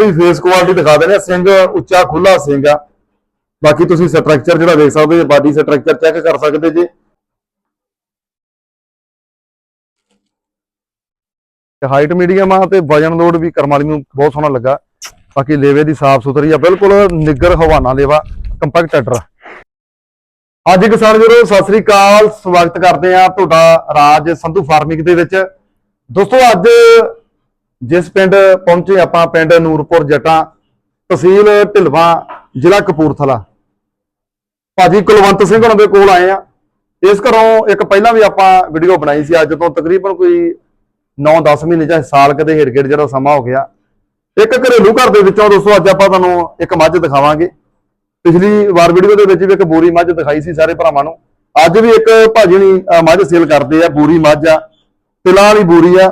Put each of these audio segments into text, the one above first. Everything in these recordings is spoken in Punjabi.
ਕੋਈ ਫੇਸ ਕੁਆਲਿਟੀ ਦਿਖਾ ਦਿੰਦੇ ਆ, ਸਿੰਘ ਉੱਚਾ ਖੁੱਲਾ ਸਿੰਘ ਆ। ਬਾਕੀ ਤੁਸੀਂ ਸਟਰਕਚਰ ਜਿਹੜਾ ਦੇਖ ਸਕਦੇ ਜੇ ਬਾਡੀ ਸਟਰਕਚਰ ਚੈੱਕ ਕਰ ਸਕਦੇ ਜੇ। ਤੇ ਹਾਈਟ ਮੀਡੀਅਮ ਆ ਤੇ ਵਜਨ ਲੋਡ ਵੀ ਕਰਮ ਵਾਲੀ ਨੂੰ ਬਹੁਤ ਸੋਹਣਾ ਲੱਗਾ। ਬਾਕੀ ਲੇਵੇ ਦੀ ਸਾਫ਼ ਸੁਥਰੀ ਆ, ਬਿਲਕੁਲ ਨਿੱਗਰ ਹਵਾਨਾ ਲੇਵਾ ਕੰਪੈਕਟ ਟਰੈਕਟਰ ਅੱਜ ਕਿਸਾਨ ਵੀਰੋ ਸਤਿ ਸ੍ਰੀ ਅਕਾਲ, ਸਵਾਗਤ ਕਰਦੇ ਆ ਤੁਹਾਡਾ ਰਾਜ ਸੰਧੂ ਫਾਰਮਿੰਗ ਦੇ ਵਿੱਚ। ਦੋਸਤੋ, ਅੱਜ ਜਿਸ ਪਿੰਡ ਪਹੁੰਚੇ ਆਪਾਂ ਪਿੰਡ ਨੂਰਪੁਰ ਜਟਾਂ, ਤਹਿਸੀਲ ਢਿਲਵਾਂ, ਜ਼ਿਲ੍ਹਾ ਕਪੂਰਥਲਾ। ਭਾਜੀ ਕੁਲਵੰਤ ਸਿੰਘ ਉਹਨਾਂ ਦੇ ਕੋਲ ਆਏ ਆ। ਇਸ ਘਰੋਂ ਇੱਕ ਪਹਿਲਾਂ ਵੀ ਆਪਾਂ ਵੀਡੀਓ ਬਣਾਈ ਸੀ, ਅੱਜ ਤੋਂ ਤਕਰੀਬਨ ਕੋਈ 9-10 ਮਹੀਨੇ ਜਾਂ ਸਾਲ ਕਦੇ ਹਿਰਗਿਰ ਜਿਹੜਾ ਸਮਾਂ ਹੋ ਗਿਆ। ਇੱਕ ਘਰੇਲੂ ਘਰ ਦੇ ਵਿੱਚੋਂ ਦੋਸਤੋ, ਅੱਜ ਆਪਾਂ ਤੁਹਾਨੂੰ ਇੱਕ ਮੱਝ ਦਿਖਾਵਾਂਗੇ। ਪਿਛਲੀ ਵਾਰ ਵੀਡੀਓ ਦੇ ਵਿੱਚ ਵੀ ਇੱਕ ਬੂਰੀ ਮੱਝ ਦਿਖਾਈ ਸੀ ਸਾਰੇ ਭਰਾਵਾਂ ਨੂੰ। ਅੱਜ ਵੀ ਇੱਕ ਭਾਜੀ ਨੇ ਮੱਝ ਸੇਲ ਕਰਦੇ ਆ, ਬੂਰੀ ਮੱਝ ਆ। ਤਿਲਾਂ ਵਾਲੀ ਬੂਰੀ ਆ।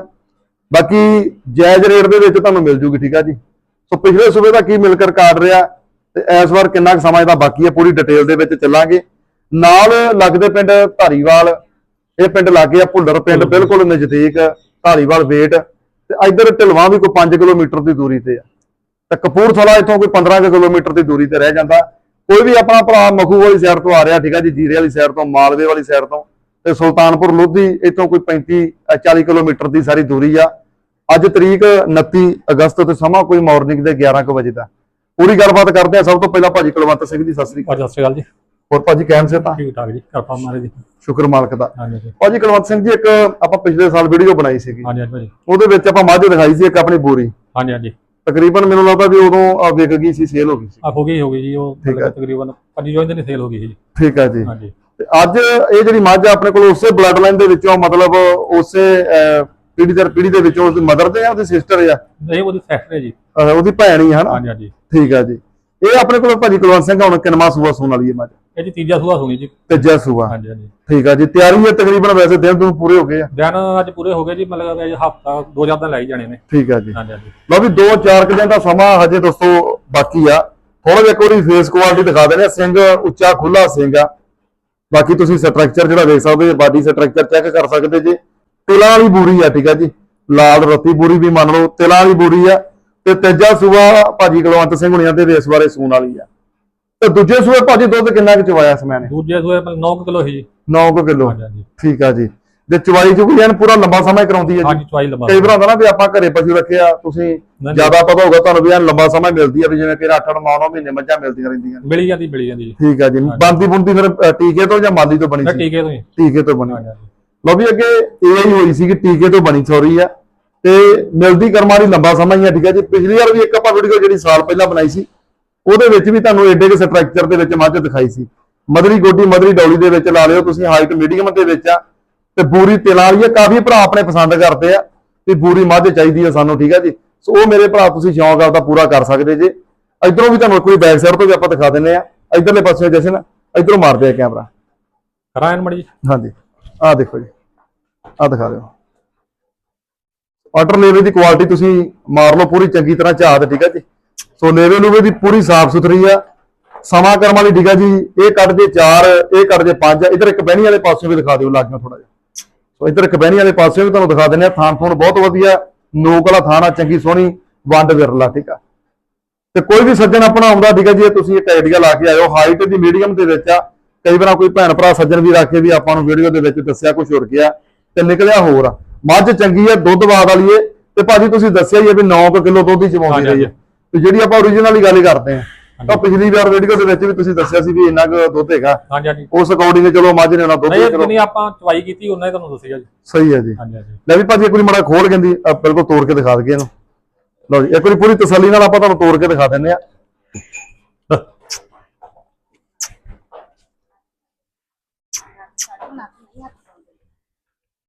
ਬਾਕੀ ਜਾਇਜ਼ ਰੇਟ ਦੇ ਵਿੱਚ ਤੁਹਾਨੂੰ ਮਿਲ ਜੂਗੀ ਠੀਕ ਆ ਜੀ। ਸੋ ਪਿਛਲੇ ਸੂਬੇ ਦਾ ਕੀ ਮਿਲਕਰ ਕਾਟ ਰਿਹਾ ਤੇ ਇਸ ਵਾਰ ਕਿੰਨਾ ਕੁ ਸਮਾਂ ਇਹਦਾ ਬਾਕੀ ਹੈ ਪੂਰੀ ਡਿਟੇਲ ਦੇ ਵਿੱਚ ਚੱਲਾਂਗੇ। ਨਾਲ ਲੱਗਦੇ ਪਿੰਡ ਧਾਰੀਵਾਲ ਇਹ ਪਿੰਡ ਲਾਗੇ ਆ ਭੁੱਲਰ ਪਿੰਡ ਬਿਲਕੁਲ ਨਜ਼ਦੀਕ ਧਾਰੀਵਾਲ ਵੇਟ ਤੇ ਇੱਧਰ ਢਲਵਾਂ ਵੀ ਕੋਈ 5 ਕਿਲੋਮੀਟਰ ਦੀ ਦੂਰੀ ਤੇ ਆ। ਤੇ ਕਪੂਰਥਲਾ ਇੱਥੋਂ ਕੋਈ 15 ਕੁ ਕਿਲੋਮੀਟਰ ਦੀ ਦੂਰੀ ਤੇ ਰਹਿ ਜਾਂਦਾ। ਕੋਈ ਵੀ ਆਪਣਾ ਭਰਾ ਮਖੂ ਵਾਲੀ ਸਾਈਡ ਤੋਂ ਆ ਰਿਹਾ ਠੀਕ ਆ ਜੀ ਜੀਰੇ ਵਾਲੀ ਸਾਈਡ ਤੋਂ ਮਾਲਵੇ ਵਾਲੀ ਸਾਈਡ ਤੋਂ ਤੇ ਸੁਲਤਾਨਪੁਰ ਲੋਧੀ ਇੱਥੋਂ ਕੋਈ 35 ਅ, 40 ਕਿਲੋਮੀਟਰ ਦੀ ਸਾਰੀ ਦੂਰੀ ਆ। ਅੱਜ ਤਰੀਕ 29 ਅਗਸਤ ਤੇ ਸਮਾਂ ਕੋਈ ਮਾਰਨਿੰਗ ਦੇ 11 ਕੁ ਵਜੇ ਦਾ। ਪੂਰੀ ਗੱਲਬਾਤ ਕਰਦੇ ਆ ਸਭ ਤੋਂ ਪਹਿਲਾਂ ਭਾਜੀ ਕੁਲਵੰਤ ਸਿੰਘ ਜੀ ਸਤਿ ਸ੍ਰੀ ਅਕਾਲ। ਸਤਿ ਸ਼੍ਰੀ ਅਕਾਲ ਜੀ। ਹੋਰ ਭਾਜੀ ਕਹਿਣ ਸੇ ਤਾਂ? ਠੀਕ ਠਾਕ ਜੀ ਕਿਰਪਾ ਮਾਰੇ ਜੀ ਸ਼ੁਕਰ ਮਾਲਕ ਦਾ। ਭਾਜੀ ਕੁਲਵੰਤ ਸਿੰਘ ਜੀ ਇੱਕ ਆਪਾਂ ਪਿਛਲੇ ਸਾਲ ਵੀਡੀਓ ਬਣਾਈ ਸੀਗੀ। ਹਾਂਜੀ ਹਾਂਜੀ ਭਾਜੀ। ਉਹਦੇ ਵਿੱਚ ਆਪਾਂ ਮੱਝ ਦਿਖਾਈ ਸੀ ਇੱਕ ਆਪਣੀ ਬੋਰੀ। ਹਾਂਜੀ ਹਾਂਜੀ। ਤਕਰੀਬਨ ਮੈਨੂੰ ਲੱਗਦਾ ਵੀ ਉਦੋਂ ਅ, ਵਿਕ ਗਈ ਸੀ ਸੇਲ ਹੋ ਗਈ ਸੀ। ਆ ਹੋ ਗਈ ਹੋ ਗਈ ਜੀ ਉਹ ਤਕਰੀਬਨ 25 ਦਿਨ ਸੇਲ ਹੋ ਗਈ ਸੀ ਠੀਕ ਹੈ ਜੀ। ਹਾਂਜੀ। ਤੇ ਅੱਜ ਇਹ ਜਿਹੜੀ ਮੱਝ ਆ ਆਪਣੇ ਕੋਲ ਉਸੇ ਬਲੱਡ ਲਾਈਨ ਦੇ ਵਿੱਚੋਂ ਮਤਲਬ ਉਸੇ ਪੀੜ੍ਹੀ ਦਰ ਪੀੜ੍ਹੀ ਦੇ ਵਿੱਚੋਂ ਉਹਦੀ ਮਦਰ ਤੇ ਆ ਉਹਦੀ ਸਿਸਟਰ ਆ? ਇਹ ਉਹਦੀ ਸੈਕਟਰ ਹੈ ਜੀ। ਉਹਦੀ ਭੈਣ ਹੀ ਹੈ ਨਾ ਹਾਂਜੀ ਹਾਂਜੀ। ਠੀਕ ਆ ਜੀ। ਇਹ ਆਪਣੇ ਕੋਲ ਭਾਜੀ ਕੁਲਵੰਤ ਸਿੰਘ ਹੁਣ ਕਿੰਨਵਾਂ ਸੂਆ ਸੂਣ ਵਾਲੀ ਹੈ ਮੱਝ? ਇਹ ਜੀ ਤੀਜਾ ਸੂਆ ਸੁਣੀ ਜੀ। ਤੀਜਾ ਸੂਆ। ਹਾਂਜੀ ਹਾਂਜੀ। ਠੀਕ ਆ ਜੀ ਤਿਆਰੀ ਹੈ ਤਕਰੀਬਨ ਵੈਸੇ ਦਿਨ ਤੋਂ ਪੂਰੇ ਹੋ ਗਏ ਆ? ਦਿਨ ਅੱਜ ਪੂਰੇ ਹੋ ਗਏ ਜੀ ਮਤਲਬ ਅਜੇ ਹਫਤਾ ਦੋ ਚਾਰ ਦਿਨ ਲੱਗ ਜਾਣੇ ਨੇ। ਠੀਕ ਆ ਜੀ। ਹਾਂਜੀ ਹਾਂਜੀ। ਲਓ ਵੀ 2-4 ਕੁ ਦਿਨ ਦਾ ਸਮਾਂ ਹਜੇ ਦੋਸਤੋ ਬਾਕੀ ਆ। ਥੋੜਾ ਜਿਹਾ ਇੱਕ ਵਾਰੀ ਫੇਸ ਕੁਆਲਿਟੀ ਦਿਖਾ ਦਿੰਦੇ ਆ ਸਿੰਘ ਉੱਚਾ ਖੁੱਲਾ ਸਿੰਘ ਆ। ਬਾਕੀ ਤੁਸੀਂ ਸਟਰਕਚਰ ਜਿਹੜਾ ਦੇਖ ਸਕਦੇ ਜੇ ਬਾਡੀ ਸਟਰਕਚਰ ਚੈੱਕ ਕਰ ਸਕਦੇ ਜੇ। ਤਿਲਾਂ ਵਾਲੀ ਬੂਰੀ ਆ ਠੀਕ ਆ ਜੀ। ਲਾਲ ਰੱਤੀ ਬੂਰੀ ਵੀ ਮੰਨ ਲਓ ਤਿਲਾਂ ਵਾਲੀ ਬੂਰੀ ਆ। ਤੇ ਤੀਜਾ ਸੂਆ ਭਾਜੀ ਕੁਲਵੰਤ ਸਿੰਘ ਹੁਣੀਆਂ ਦੇ ਇਸ ਬਾਰੇ ਸੂਣ ਵਾਲੀ ਆ। ਤੇ ਦੂਜੇ ਸੂਏ ਭਾਜੀ ਦੁੱਧ ਕਿੰਨਾ ਕੁ ਚਵਾਇਆ ਨੇ? ਦੂਜੇ ਸੂਏ 9 ਕਿਲੋ ਜੀ। 9 ਕਿਲੋ। ਠੀਕ ਆ ਜੀ। ਜੇ ਚਵਾਈ ਚ ਕੋਈ ਐਨ ਪੂਰਾ ਲੰਬਾ ਸਮਾਂ ਹੀ ਕਰਾਉਂਦੀ ਹੈ ਜੀ। ਹਾਂਜੀ ਚਵਾਈ ਲੰਬਾ ਕਈ ਵਾਰ ਹੁੰਦਾ ਨਾ ਵੀ ਆਪਾਂ ਘਰੇ ਪਸ਼ੂ ਰੱਖਿਆ ਤੁਸੀਂ ਨਹੀਂ। ਜ਼ਿਆਦਾ ਪਤਾ ਹੋਊਗਾ ਤੁਹਾਨੂੰ ਵੀ ਐਨ ਲੰਬਾ ਸਮਾਂ ਮਿਲਦੀ ਆ ਵੀ ਜਿਵੇਂ ਕਿ 8 8 9 9 ਮਹੀਨੇ ਮੱਝਾਂ ਮਿਲਦੀਆਂ ਰਹਿੰਦੀਆਂ। ਨੇ। ਮਿਲੀ ਜਾਂਦੀ ਮਿਲੀ ਜਾਂਦੀ ਜੀ। ਠੀਕ ਆ ਜੀ। ਬੰਦੀ ਬੁੰਦੀ ਫਿਰ ਅ, ਟੀਕੇ ਤੋਂ ਜਾਂ ਮਾਲੀ ਤੋਂ ਬਣੀ ਸੀ? ਟੀਕੇ ਤੋਂ ਹੀ। ਟੀਕੇ ਤੋਂ ਬਣੀ। ਹਾਂਜੀ ਹਾਂਜੀ। ਲੋ ਵੀ ਅੱਗੇ ਇਹ ਹੀ ਹੋਈ ਸੀ ਕਿ ਟੀਕੇ ਤੋਂ ਬਣੀ ਸੌਰੀ ਆ। ਤੇ ਮਿਲਦੀ ਕਰਮਾਂ ਦੀ ਲੰਬਾ ਸਮਾਂ ਹੀ ਆ ਠੀਕ ਆ ਜੀ। ਪਿਛਲੀ ਵਾਰ ਵੀ ਇੱਕ ਆਪਾਂ ਵੀਡੀਓ ਜਿਹੜੀ ਸਾਲ ਪਹਿਲਾਂ ਬਣਾਈ ਸੀ ਉਹਦੇ ਵਿੱਚ ਵੀ ਤੁਹਾਨੂੰ ਏਡੇ ਕੇ ਸਟਰਕਚਰ ਦੇ ਵਿੱਚ ਮੱਝ ਦਿਖਾਈ ਸੀ। ਮਦਰੀ ਗੋਡੀ ਮਦਰੀ ਡੌਲੀ ਦੇ ਵਿੱਚ ਲਾ ਲਿਓ ਤੁਸੀਂ ਹਾਈਟ ਮੀਡੀਅਮ ਦੇ ਵਿੱਚ ਆ। ਤੇ ਬੂਰੀ ਤਿਲਾਂ ਵਾਲੀ ਆ ਕਾਫੀ ਭਰਾ ਆਪਣੇ ਪਸੰਦ ਕਰਦੇ ਆ ਵੀ ਬੂਰੀ ਮੱਝ ਚਾਹੀਦੀ ਆ ਸਾਨੂੰ ਠੀਕ ਆ ਜੀ? ਸੋ ਉਹ ਮੇਰੇ ਭਰਾ ਤੁਸੀਂ ਸ਼ੌਂਕ ਆਪਦਾ ਪੂਰਾ ਕਰ ਸਕਦੇ ਜੇ। ਇਧਰੋਂ ਵੀ ਤੁਹਾਨੂੰ ਕੋਈ ਬੈਕ ਸਾਈਡ ਤੋਂ ਵੀ ਆਪਾਂ ਦਿਖਾ ਦਿੰਨੇ ਆ। ਇਧਰਲੇ ਪਾਸੇ ਜਸ਼ਨ ਇਧਰੋਂ ਮਾਰਦੇ ਆ ਕੈਮਰਾ ਕਰਾਇਨ ਮੜੀ ਹਾਂਜੀ। ਆਹ ਦੇਖੋ ਜੀ। ਆਹ ਦਿਖਾ ਦਿਓ। ਵਾਟਰ ਲੇਵੇ ਦੀ ਕੁਆਲਿਟੀ ਤੁਸੀਂ ਮਾਰ ਲਓ ਪੂਰੀ ਚੰਗੀ ਤਰ੍ਹਾਂ ਝਾਤ ਠੀਕ ਹੈ ਜੀ? ਸੋ ਲੇਵੇ ਲੂਵੇ ਦੀ ਪੂਰੀ ਸਾਫ਼ ਸੁਥਰੀ ਆ। ਸਮਾਂ ਕਰਮ ਵਾਲੀ ਠੀਕ ਆ ਜੀ? ਇਹ ਕੱਢ ਜੇ 4 ਇਹ ਕੱਢ ਜੇ 5 ਇਧਰ ਇੱਕ ਬਹਿਣੀ ਵਾਲੇ ਪਾਸੇ ਵੀ ਦਿਖਾ ਦਿਓ ਲੱਗਣਾ ਥੋੜਾ ਜਿਹਾ। ਸੋ ਇਧਰ ਇੱਕ ਬਹਿਣੀ ਵਾਲੇ ਪਾਸੇ ਵੀ ਤੁਹਾਨੂੰ ਦਿਖਾ ਦਿੰਦੇ ਆ ਥਾਨ ਥੋਨ ਬਹੁਤ ਵਧੀਆ ਨੋਕ ਵਾਲਾ ਥਾਨ ਆ ਚੰਗੀ ਸੋਹਣੀ ਵੰਡ ਵਿਰਲਾ ਠੀਕ ਆ। ਤੇ ਕੋਈ ਵੀ ਸੱਜਣ ਆਪਣਾ ਆਉਂਦਾ ਠੀਕ ਹੈ ਜੀ ਤੁਸੀਂ ਇੱਕ ਆਈਡੀਆ ਲਾ ਕੇ ਆਇਓ ਹਾਈਟ ਦੀ ਮੀਡੀਅਮ ਦੇ ਵਿੱਚ ਆ ਕਈ ਵਾਰ ਕੋਈ ਭੈਣ ਭਰਾ ਸੱਜਣ ਵੀ ਰੱਖ ਕੇ ਵੀ ਆਪਾਂ ਨੂੰ ਵੀਡੀਓ ਦੇ ਵਿੱਚ ਦੱਸਿਆ ਕੁਝ ਹੋਰ ਗਿਆ ਤੇ ਨਿਕਲਿਆ ਹੋਰ ਆ। ਮੱਝ ਚੰਗੀ ਆ ਦੁੱਧ ਬਾਦ ਵਾਲੀ ਏ ਤੇ ਭਾਜੀ ਤੁਸੀਂ ਦੱਸਿਆ ਹੀ ਆ ਵੀ 9 ਕਿਲੋ ਦੁੱਧ ਹੀ ਚਵਾਉਂਦੀ ਰਹੀ ਹੈ ਤੇ ਜਿਹੜੀ ਆਪਾਂ origignal ਦੀ ਗੱਲ ਕਰਦੇ ਆ। ਤਾਂ ਪਿਛਲੀ ਵਾਰ ਵੀਡੀਓ ਦੇ ਵਿੱਚ ਵੀ ਤੁਸੀਂ ਦੱਸਿਆ ਸੀ ਵੀ ਇੰਨਾ ਕੁ ਦੁੱਧ ਹੈਗਾ। ਹਾਂਜੀ ਹਾਂਜੀ। ਉਸ ਅਕੋਰਡਿੰਗ ਚਲੋ ਮੱਝ ਨੇ ਨਾ ਦੁੱਧ ਨਹੀਂ ਚਲੋ ਜਿੰਨੀ ਆਪਾਂ ਚਵਾਈ ਕੀਤੀ ਉਹਨਾਂ ਹੀ ਤੁਹਾਨੂੰ ਦੱਸਿਆ ਜੀ। ਸਹੀ ਹੈ ਜੀ। ਹਾਂਜੀ ਹਾਂਜੀ। ਲੈ ਵੀ ਭਾਜੀ ਇੱਕ ਵਾਰੀ ਮੜਾ ਖੋਲ ਕਹਿੰਦੀ ਬਿਲਕੁਲ ਤੋੜ ਕੇ ਦਿਖਾ ਦਈਏ ਇਹਨੂੰ। ਲਓ ਜੀ ਇੱਕ ਵਾਰੀ ਪੂਰੀ ਤਸੱਲੀ ਨਾਲ ਆਪਾਂ ਤੁਹਾਨੂੰ ਤੋੜ ਕੇ ਦਿਖਾ ਦਿੰਨੇ ਆ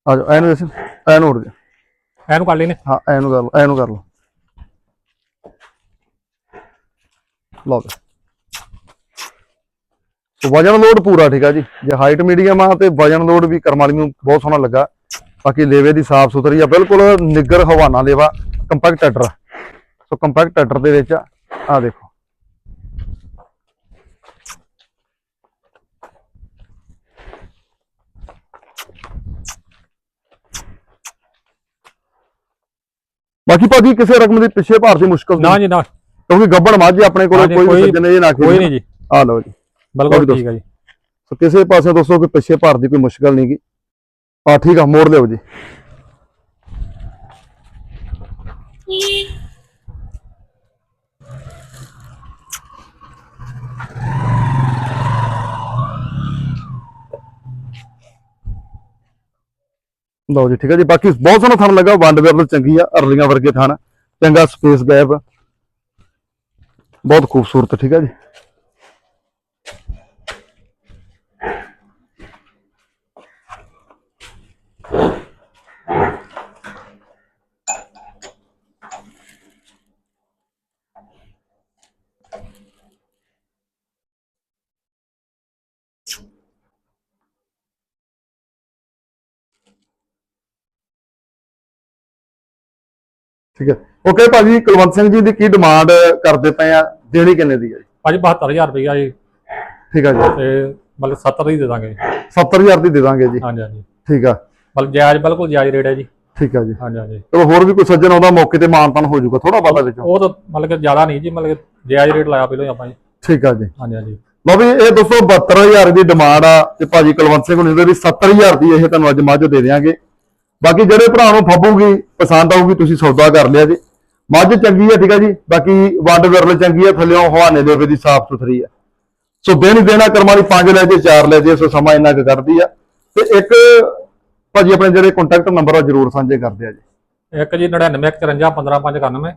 ਆ ਜਾਓ ਐਨੂੰ ਐਨੂੰ ਉੜ ਜਾ। ਇਹਨੂੰ ਕਰ ਲੈਨੇ ਹਾਂ ਐਨੂੰ ਕਰ ਲਓ ਐਨੂੰ ਕਰ ਲਓ। ਲਓ ਵਜਨ ਲੋਡ ਪੂਰਾ, ਠੀਕ ਆ ਜੀ। ਜੇ ਹਾਈਟ ਮੀਡੀਅਮ ਆ ਤੇ ਵਜਨ ਲੋਡ ਵੀ ਕਰਮ ਵਾਲੀ ਨੂੰ ਬਹੁਤ ਸੋਹਣਾ ਲੱਗਾ। ਬਾਕੀ ਲੇਵੇ ਦੀ ਸਾਫ਼ ਸੁਥਰੀ ਆ, ਬਿਲਕੁਲ ਨਿੱਗਰ ਹਵਾਨਾ ਲੇਵਾ compact tractor so compact tractor ਦੇ ਵਿੱਚ ਆ ਦੇਖੋ। ਬਾਕੀ ਭਾਜੀ ਕਿਸੇ ਰਕਮ ਦੀ ਪਿੱਛੇ ਭਾਰ ਦੀ ਮੁਸ਼ਕਲ ਨਾ ਜੀ, ਨਾ। ਕਿਉਂਕਿ ਗੱਬੜ ਮੱਝ ਆਪਣੇ ਕੋਲ ਕੋਈ ਸੱਜਣ ਇਹ ਨਾ ਕੋਈ ਨਹੀਂ ਜੀ। ਆ ਲਓ ਜੀ। ਬਿਲਕੁਲ। ਠੀਕ ਹੈ ਜੀ। ਸੋ ਕਿਸੇ ਪਾਸੇ ਦੋਸਤੋ ਕੋਈ ਪਿੱਛੇ ਭਾਰ ਦੀ ਕੋਈ ਮੁਸ਼ਕਲ ਨਹੀਂਗੀ ਆ ਠੀਕ ਆ ਮੋੜ ਲਿਓ ਜੀ। ਲਓ ਜੀ ਠੀਕ ਹੈ ਜੀ। ਬਾਕੀ ਬਹੁਤ ਸੋਹਣਾ ਥਣ ਲੱਗਾ ਵੰਡ ਵੇਰਲ ਚੰਗੀ ਆ ਅਰਲੀਆਂ ਵਰਗੇ ਥਣ ਚੰਗਾ ਸਪੇਸ ਗੈਪ ਬਹੁਤ ਖੂਬਸੂਰਤ ਠੀਕ ਹੈ ਜੀ? ਠੀਕ ਹੈ। ਓਕੇ ਭਾਜੀ ਕੁਲਵੰਤ ਸਿੰਘ ਜੀ ਦੀ ਕੀ ਡਿਮਾਂਡ ਕਰਦੇ ਪਏ ਆ? ਦੇਣੀ ਕਿੰਨੇ ਦੀ ਹੈ ਜੀ? ਭਾਜੀ 72000 ਰੁਪਇਆ ਜੀ। ਠੀਕ ਆ ਜੀ। ਤੇ ਮਤਲਬ 70 ਹੀ ਦੇ ਦਾਂਗੇ। 70000 ਦੀ ਦੇ ਦਾਂਗੇ ਜੀ। ਹਾਂਜੀ ਹਾਂਜੀ। ਠੀਕ ਆ। ਮਤਲਬ ਜਾਇਜ਼ ਬਿਲਕੁਲ ਜਾਇਜ਼ ਰੇਟ ਹੈ ਜੀ। ਠੀਕ ਆ ਜੀ। ਹਾਂਜੀ ਹਾਂਜੀ। ਚਲੋ ਹੋਰ ਵੀ ਕੋਈ ਸੱਜਣ ਆਉਂਦਾ ਮੌਕੇ ਤੇ ਮਾਨਤਾਨ ਹੋ ਜਾਊਗਾ ਥੋੜਾ ਬਹੁਤਾ ਵਿੱਚੋਂ। ਉਹ ਤਾਂ ਮਤਲਬ ਕਿ ਜ਼ਿਆਦਾ ਨਹੀਂ ਜੀ ਮਤਲਬ ਜਾਇਜ਼ ਰੇਟ ਲਾਇਆ ਪਹਿਲਾਂ ਹੀ ਆਪਾਂ ਜੀ। ਠੀਕ ਆ ਜੀ। ਹਾਂਜੀ ਹਾਂਜੀ। ਲਓ ਵੀ ਇਹ ਦੋਸਤੋ 72000 ਦੀ ਡਿਮਾਂਡ ਆ ਤੇ ਭਾਜੀ ਕੁਲਵੰਤ ਸਿੰਘ ਹੁਣੇ ਦੀ 70000 ਦੀ ਇਹ ਤੁਹਾਨੂੰ ਅੱਜ ਮੱਝ ਦੇ ਦਿਆਂਗੇ। ਬਾਕੀ ਜਿਹੜੇ ਭਰਾ ਨੂੰ ਫੱਬੂਗੀ ਪਸੰਦ ਆਊਗੀ ਤੁਸੀਂ ਸੌਦਾ ਕਰ ਲਿਆ ਜੀ। ਮੱਝ ਚੰਗੀ ਆ ਠੀਕ ਆ ਜੀ। ਬਾਕੀ ਵੱਡ ਵਿਰਲ ਚੰਗੀ ਆ ਥੱਲਿਓਂ ਹਵਾਨੇ ਦੇ ਦੀ ਸਾਫ਼ ਸੁਥਰੀ ਆ। ਸੋ ਦੇਣੀ ਦੇਣਾ ਕਰਮਾਂ ਦੀ ਪੰਜ ਲੈ ਜੇ ਚਾਰ ਲੈ ਜੇ ਸੋ ਸਮਾਂ ਇੰਨਾ ਕੁ ਕਰਦੀ ਆ। ਤੇ ਇੱਕ ਭਾਜੀ ਆਪਣੇ ਜਿਹੜੇ ਕੰਟੈਕਟ ਨੰਬਰ ਆ ਜਰੂਰ ਸਾਂਝੇ ਕਰਦੇ ਆ ਜੀ। ਇੱਕ ਜੀ 99 54 15 591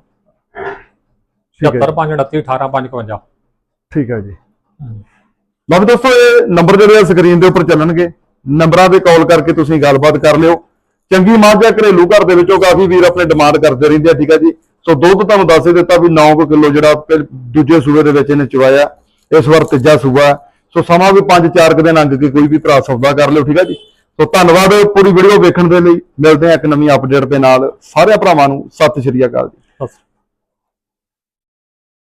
ਠੀਕ ਹੈ 75 29 18 555 ਠੀਕ ਆ ਜੀ। ਲਓ ਦੋਸਤੋ ਇਹ ਨੰਬਰ ਜਿਹੜੇ ਆ ਸਕਰੀਨ ਦੇ ਉੱਪਰ ਚੱਲਣਗੇ। ਨੰਬਰਾਂ ਤੇ ਕਾਲ ਕਰਕੇ ਤੁਸੀਂ ਗੱਲਬਾਤ ਕਰ ਲਿਓ। ਚੰਗੀ ਮੱਝ ਘਰੇਲੂ ਘਰ ਦੇ ਵਿੱਚੋਂ ਕਾਫੀ ਵੀਰ ਆਪਣੇ ਡਿਮਾਂਡ ਕਰਦੇ ਰਹਿੰਦੇ ਆ, ਠੀਕ ਆ ਜੀ। ਸੋ ਦੁੱਧ ਤੁਹਾਨੂੰ ਦੱਸ ਹੀ ਦਿੱਤਾ ਵੀ 9 ਕਿਲੋ ਜਿਹੜਾ ਦੂਜੇ ਸੂਬੇ ਦੇ ਵਿੱਚ ਇਹਨੇ ਚਵਾਇਆ ਇਸ ਵਾਰ ਤੀਜਾ ਸੂਬਾ। ਹੈ। ਸੋ ਸਮਾਂ ਵੀ 5-4 ਕੁ ਦਿਨ ਅੰਗ ਕੇ ਕੋਈ ਵੀ ਭਰਾ ਸੌਦਾ ਕਰ ਲਿਓ, ਠੀਕ ਆ ਜੀ। ਸੋ ਧੰਨਵਾਦ ਪੂਰੀ ਵੀਡੀਓ ਵੇਖਣ ਦੇ ਲਈ। ਮਿਲਦੇ ਆ ਇੱਕ ਨਵੀਂ ਅਪਡੇਟ ਦੇ ਨਾਲ। ਸਾਰੇ ਭਰਾਵਾਂ ਨੂੰ ਸਤਿ ਸ਼੍ਰੀ ਅਕਾਲ ਜੀ।